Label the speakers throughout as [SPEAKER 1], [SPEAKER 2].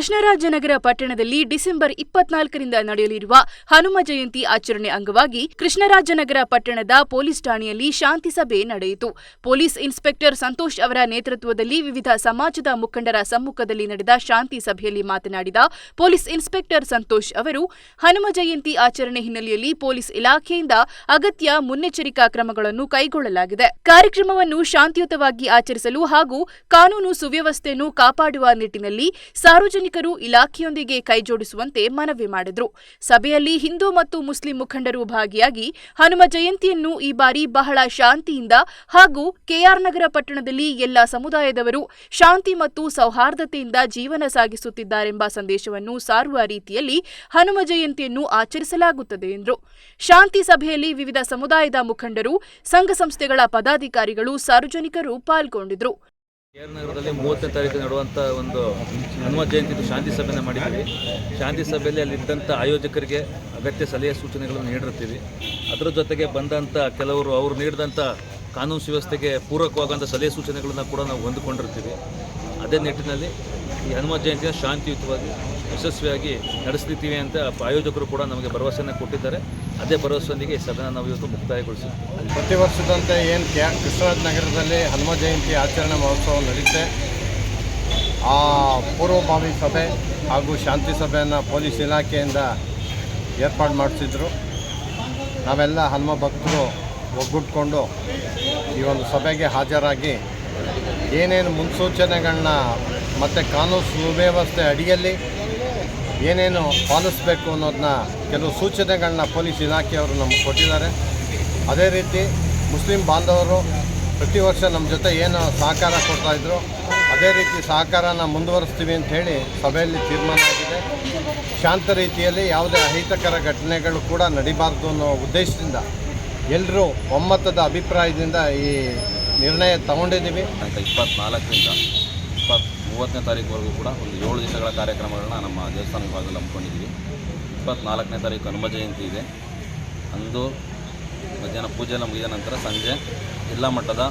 [SPEAKER 1] ಕೃಷ್ಣರಾಜನಗರ ಪಟ್ಟಣದಲ್ಲಿ ಡಿಸೆಂಬರ್ ಇಪ್ಪತ್ನಾಲ್ಕರಿಂದ ನಡೆಯಲಿರುವ ಹನುಮ ಜಯಂತಿ ಆಚರಣೆ ಅಂಗವಾಗಿ ಕೃಷ್ಣರಾಜನಗರ ಪಟ್ಟಣದ ಪೊಲೀಸ್ ಠಾಣೆಯಲ್ಲಿ ಶಾಂತಿ ಸಭೆ ನಡೆಯಿತು. ಪೊಲೀಸ್ ಇನ್ಸ್ಪೆಕ್ಟರ್ ಸಂತೋಷ್ ಅವರ ನೇತೃತ್ವದಲ್ಲಿ ವಿವಿಧ ಸಮಾಜದ ಮುಖಂಡರ ಸಮ್ಮುಖದಲ್ಲಿ ನಡೆದ ಶಾಂತಿ ಸಭೆಯಲ್ಲಿ ಮಾತನಾಡಿದ ಪೊಲೀಸ್ ಇನ್ಸ್ಪೆಕ್ಟರ್ ಸಂತೋಷ್ ಅವರು, ಹನುಮ ಜಯಂತಿ ಆಚರಣೆ ಹಿನ್ನೆಲೆಯಲ್ಲಿ ಪೊಲೀಸ್ ಇಲಾಖೆಯಿಂದ ಅಗತ್ಯ ಮುನ್ನೆಚ್ಚರಿಕಾ ಕ್ರಮಗಳನ್ನು ಕೈಗೊಳ್ಳಲಾಗಿದೆ. ಕಾರ್ಯಕ್ರಮವನ್ನು ಶಾಂತಿಯುತವಾಗಿ ಆಚರಿಸಲು ಹಾಗೂ ಕಾನೂನು ಸುವ್ಯವಸ್ಥೆಯನ್ನು ಕಾಪಾಡುವ ನಿಟ್ಟಿನಲ್ಲಿ ಸಾರ್ವಜನಿಕರು ಇಲಾಖೆಯೊಂದಿಗೆ ಕೈಜೋಡಿಸುವಂತೆ ಮನವಿ ಮಾಡಿದರು. ಸಭೆಯಲ್ಲಿ ಹಿಂದೂ ಮತ್ತು ಮುಸ್ಲಿಂ ಮುಖಂಡರು ಭಾಗಿಯಾಗಿ ಹನುಮ ಜಯಂತಿಯನ್ನು ಈ ಬಾರಿ ಬಹಳ ಶಾಂತಿಯಿಂದ ಹಾಗೂ ಕೆಆರ್ ನಗರ ಪಟ್ಟಣದಲ್ಲಿ ಎಲ್ಲ ಸಮುದಾಯದವರು ಶಾಂತಿ ಮತ್ತು ಸೌಹಾರ್ದತೆಯಿಂದ ಜೀವನ ಸಾಗಿಸುತ್ತಿದ್ದಾರೆಂಬ ಸಂದೇಶವನ್ನು ಸಾರುವ ರೀತಿಯಲ್ಲಿ ಹನುಮ ಜಯಂತಿಯನ್ನು ಆಚರಿಸಲಾಗುತ್ತದೆ ಎಂದರು. ಶಾಂತಿ ಸಭೆಯಲ್ಲಿ ವಿವಿಧ ಸಮುದಾಯದ ಮುಖಂಡರು, ಸಂಘ ಸಂಸ್ಥೆಗಳ ಪದಾಧಿಕಾರಿಗಳು, ಸಾರ್ವಜನಿಕರು ಪಾಲ್ಗೊಂಡಿದ್ದರು
[SPEAKER 2] ನಗರದಲ್ಲಿ ಮೂವತ್ತನೇ ತಾರೀಕು ನಡುವಂಥ ಒಂದು ಹನುಮ ಜಯಂತಿದು ಶಾಂತಿ ಸಭೆಯನ್ನು ಮಾಡಿದ್ದೀವಿ. ಶಾಂತಿ ಸಭೆಯಲ್ಲಿ ಅಲ್ಲಿದ್ದಂಥ ಆಯೋಜಕರಿಗೆ ಅಗತ್ಯ ಸಲಹೆ ಸೂಚನೆಗಳನ್ನು ನೀಡಿರ್ತೀವಿ. ಅದರ ಜೊತೆಗೆ ಬಂದಂಥ ಕೆಲವರು ಅವರು ನೀಡಿದಂಥ ಕಾನೂನು ಸುವ್ಯವಸ್ಥೆಗೆ ಪೂರಕವಾದಂಥ ಸಲಹೆ ಸೂಚನೆಗಳನ್ನು ಕೂಡ ನಾವು ಹೊಂದಿಕೊಂಡಿರ್ತೀವಿ. ಅದೇ ನಿಟ್ಟಿನಲ್ಲಿ ಈ ಹನುಮ ಜಯಂತಿಯ ಶಾಂತಿಯುತವಾಗಿ ಯಶಸ್ವಿಯಾಗಿ ನಡೆಸ್ತಿದ್ದೀವಿ ಅಂತ ಆಯೋಜಕರು ಕೂಡ ನಮಗೆ ಭರವಸೆಯನ್ನು ಕೊಟ್ಟಿದ್ದಾರೆ. ಅದೇ ಭರವಸೆಯೊಂದಿಗೆ ಸದನ ನಾವು ಇವತ್ತು ಮುಕ್ತಾಯಗೊಳಿಸಿದ್ದೀವಿ
[SPEAKER 3] ಪ್ರತಿ ವರ್ಷದಂತೆ ಏನು ಕೃಷ್ಣರಾಜ ನಗರದಲ್ಲಿ ಹನುಮ ಜಯಂತಿ ಆಚರಣೆ ಮಹೋತ್ಸವ ನಡೆಯುತ್ತೆ ಆ ಪೂರ್ವಭಾವಿ ಸಭೆ ಹಾಗೂ ಶಾಂತಿ ಸಭೆಯನ್ನು ಪೊಲೀಸ್ ಇಲಾಖೆಯಿಂದ ಏರ್ಪಾಡು ಮಾಡಿಸಿದ್ರು. ನಾವೆಲ್ಲ ಹನುಮ ಭಕ್ತರು ಒಗ್ಗುಟ್ಕೊಂಡು ಈ ಒಂದು ಸಭೆಗೆ ಹಾಜರಾಗಿ ಏನೇನು ಮುನ್ಸೂಚನೆಗಳನ್ನ ಮತ್ತು ಕಾನೂನು ಸುವ್ಯವಸ್ಥೆ ಅಡಿಯಲ್ಲಿ ಏನೇನು ಪಾಲಿಸಬೇಕು ಅನ್ನೋದನ್ನ ಕೆಲವು ಸೂಚನೆಗಳನ್ನ ಪೊಲೀಸ್ ಇಲಾಖೆಯವರು ನಮ್ಗೆ ಕೊಟ್ಟಿದ್ದಾರೆ. ಅದೇ ರೀತಿ ಮುಸ್ಲಿಂ ಬಾಂಧವರು ಪ್ರತಿ ವರ್ಷ ನಮ್ಮ ಜೊತೆ ಏನು ಸಹಕಾರ ಕೊಡ್ತಾಯಿದ್ರು ಅದೇ ರೀತಿ ಸಹಕಾರನ ಮುಂದುವರಿಸ್ತೀವಿ ಅಂತ ಹೇಳಿ ಸಭೆಯಲ್ಲಿ ತೀರ್ಮಾನ ಆಗಿದೆ. ಶಾಂತ ರೀತಿಯಲ್ಲಿ ಯಾವುದೇ ಅಹಿತಕರ ಘಟನೆಗಳು ಕೂಡ ನಡಿಬಾರ್ದು ಅನ್ನೋ ಉದ್ದೇಶದಿಂದ ಎಲ್ಲರೂ ಒಮ್ಮತದ ಅಭಿಪ್ರಾಯದಿಂದ ಈ ನಿರ್ಣಯ ತಗೊಂಡಿದ್ದೀವಿ.
[SPEAKER 4] ಇಪ್ಪತ್ತ್ನಾಲ್ಕರಿಂದ ಇಪ್ಪತ್ತ್ ಮೂವತ್ತನೇ ತಾರೀಕುವರೆಗೂ ಕೂಡ ಒಂದು ಏಳು ದಿವಸಗಳ ಕಾರ್ಯಕ್ರಮಗಳನ್ನ ನಮ್ಮ ದೇವಸ್ಥಾನ ವಿಭಾಗದಲ್ಲಿ ಹಮ್ಮಿಕೊಂಡಿದ್ದೀವಿ. ಇಪ್ಪತ್ನಾಲ್ಕನೇ ತಾರೀಕು ಹನುಮ ಜಯಂತಿ ಇದೆ. ಅಂದು ಮಧ್ಯಾಹ್ನ ಪೂಜೆ ಎಲ್ಲ ಮುಗಿದ ನಂತರ ಸಂಜೆ ಜಿಲ್ಲಾ ಮಟ್ಟದ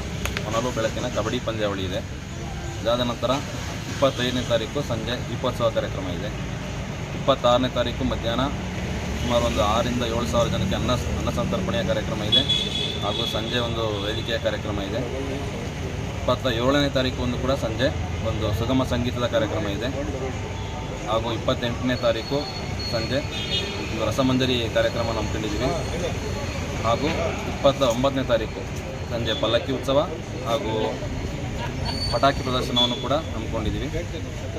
[SPEAKER 4] ಹೊನಲು ಬೆಳಕಿನ ಕಬಡ್ಡಿ ಪಂದ್ಯಾವಳಿ ಇದೆ. ಇದಾದ ನಂತರ ಇಪ್ಪತ್ತೈದನೇ ತಾರೀಕು ಸಂಜೆ ದೀಪೋತ್ಸವ ಕಾರ್ಯಕ್ರಮ ಇದೆ. ಇಪ್ಪತ್ತಾರನೇ ತಾರೀಕು ಮಧ್ಯಾಹ್ನ ಸುಮಾರು ಒಂದು ಆರರಿಂದ ಏಳು ಸಾವಿರ ಜನಕ್ಕೆ ಅನ್ನ ಅನ್ನ ಸಂತರ್ಪಣೆಯ ಕಾರ್ಯಕ್ರಮ ಇದೆ. ಹಾಗೂ ಸಂಜೆ ಒಂದು ವೇದಿಕೆಯ ಕಾರ್ಯಕ್ರಮ ಇದೆ. ಇಪ್ಪತ್ತ ಏಳನೇ ತಾರೀಕು ಒಂದು ಕೂಡ ಸಂಜೆ ಒಂದು ಸುಗಮ ಸಂಗೀತದ ಕಾರ್ಯಕ್ರಮ ಇದೆ. ಹಾಗೂ ಇಪ್ಪತ್ತೆಂಟನೇ ತಾರೀಕು ಸಂಜೆ ಒಂದು ರಸಮಂಜರಿ ಕಾರ್ಯಕ್ರಮ ನಂಬ್ಕೊಂಡಿದ್ದೀವಿ ಹಾಗೂ ಇಪ್ಪತ್ತ ಒಂಬತ್ತನೇ ತಾರೀಕು ಸಂಜೆ ಪಲ್ಲಕ್ಕಿ ಉತ್ಸವ ಹಾಗೂ ಪಟಾಕಿ ಪ್ರದರ್ಶನವನ್ನು ಕೂಡ ಹಮ್ಮಿಕೊಂಡಿದ್ದೀವಿ.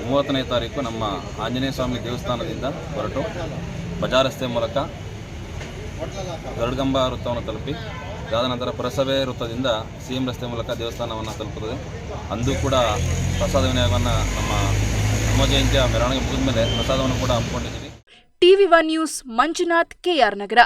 [SPEAKER 4] ಮೂವತ್ತನೇ ತಾರೀಕು ನಮ್ಮ ಆಂಜನೇಯ ಸ್ವಾಮಿ ದೇವಸ್ಥಾನದಿಂದ ಹೊರಟು ಬಜಾರ್ ರಸ್ತೆ ಮೂಲಕ ಗರುಡಗಂಬ ವೃತ್ತವನ್ನು ತಲುಪಿ ಅದಾದ ನಂತರ ಪುರಸಭೆ ವೃತ್ತದಿಂದ ಸಿ ಎಂ ರಸ್ತೆ ಮೂಲಕ ದೇವಸ್ಥಾನವನ್ನು ತಲುಪುತ್ತದೆ. ಅಂದು ಕೂಡ ಪ್ರಸಾದ ವಿನಿಯೋಗವನ್ನು ನಮ್ಮ ಹನುಮ ಜಯಂತಿಯ ಮೆರವಣಿಗೆ ಮುಗಿದ ಮೇಲೆ ಪ್ರಸಾದವನ್ನು ಕೂಡ ಹಮ್ಮಿಕೊಂಡಿದ್ದೀವಿ
[SPEAKER 1] TV one news Manjunath K R Nagar.